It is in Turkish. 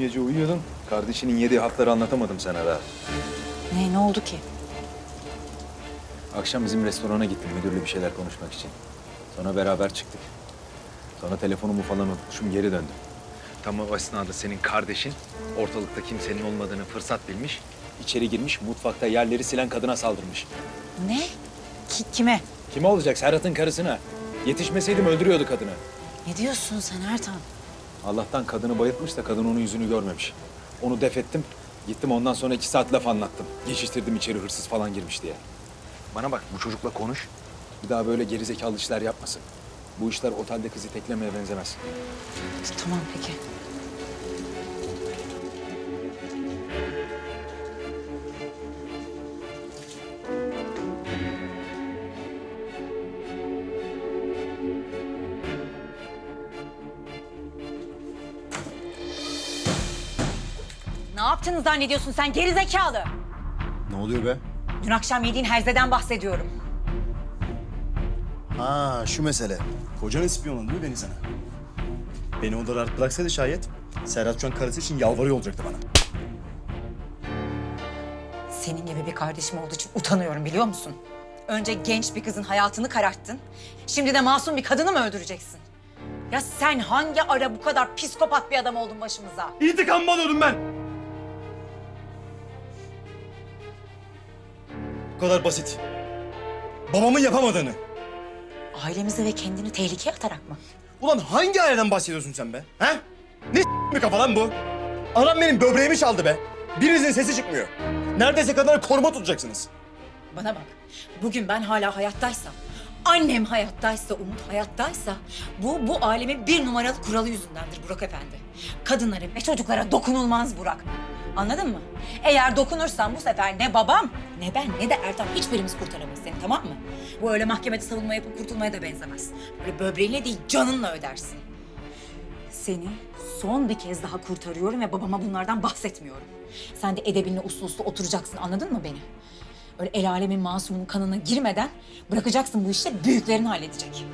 gece uyuyordun. Kardeşinin yediği hatları anlatamadım sana daha. Ne, ne oldu ki? Akşam bizim restorana gittim müdürle bir şeyler konuşmak için. Sonra beraber çıktık. Sonra telefonumu falan unutmuşum geri döndüm. Tam o esnada senin kardeşin ortalıkta kimsenin olmadığını fırsat bilmiş. içeri girmiş mutfakta yerleri silen kadına saldırmış. Ne? Ki, kime? Kime olacak? Serhat'ın karısına. Yetişmeseydim öldürüyordu kadını. Ne diyorsun sen Ertan? Allah'tan kadını bayıltmış da kadın onun yüzünü görmemiş. Onu def ettim. Gittim ondan sonra iki saat laf anlattım. Geçiştirdim içeri hırsız falan girmiş diye. Bana bak bu çocukla konuş. Bir daha böyle gerizekalı işler yapmasın. Bu işler otelde kızı teklemeye benzemez. Tamam peki. Ne yaptığını zannediyorsun sen geri zekalı? Ne oluyor be? Dün akşam yediğin herzeden bahsediyorum. Ha şu mesele. Kocan ispiyonladı değil mi beni sana? Beni onda rahat bıraksaydı şayet Serhat şu an karısı için yalvarıyor olacaktı bana. Senin gibi bir kardeşim olduğu için utanıyorum biliyor musun? Önce genç bir kızın hayatını kararttın. Şimdi de masum bir kadını mı öldüreceksin? Ya sen hangi ara bu kadar psikopat bir adam oldun başımıza? İntikam mı alıyordum ben? Bu kadar basit. Babamın yapamadığını. Ailemizi ve kendini tehlikeye atarak mı? Ulan hangi aileden bahsediyorsun sen be? He? Ne bir kafa lan bu? Anam benim böbreğimi çaldı be. Birinizin sesi çıkmıyor. Neredeyse kadar koruma tutacaksınız. Bana bak, bugün ben hala hayattaysam, annem hayattaysa, Umut hayattaysa... ...bu, bu alemin bir numaralı kuralı yüzündendir Burak Efendi. Kadınlara ve çocuklara dokunulmaz Burak. Anladın mı? Eğer dokunursan bu sefer ne babam, ne ben, ne de Ertan hiçbirimiz kurtaramayız seni tamam mı? Bu öyle mahkemede savunma yapıp kurtulmaya da benzemez. Böyle böbreğinle değil canınla ödersin. Seni son bir kez daha kurtarıyorum ve babama bunlardan bahsetmiyorum. Sen de edebinle uslu uslu oturacaksın anladın mı beni? Öyle el alemin masumunun kanına girmeden bırakacaksın bu işleri büyüklerin halledecek.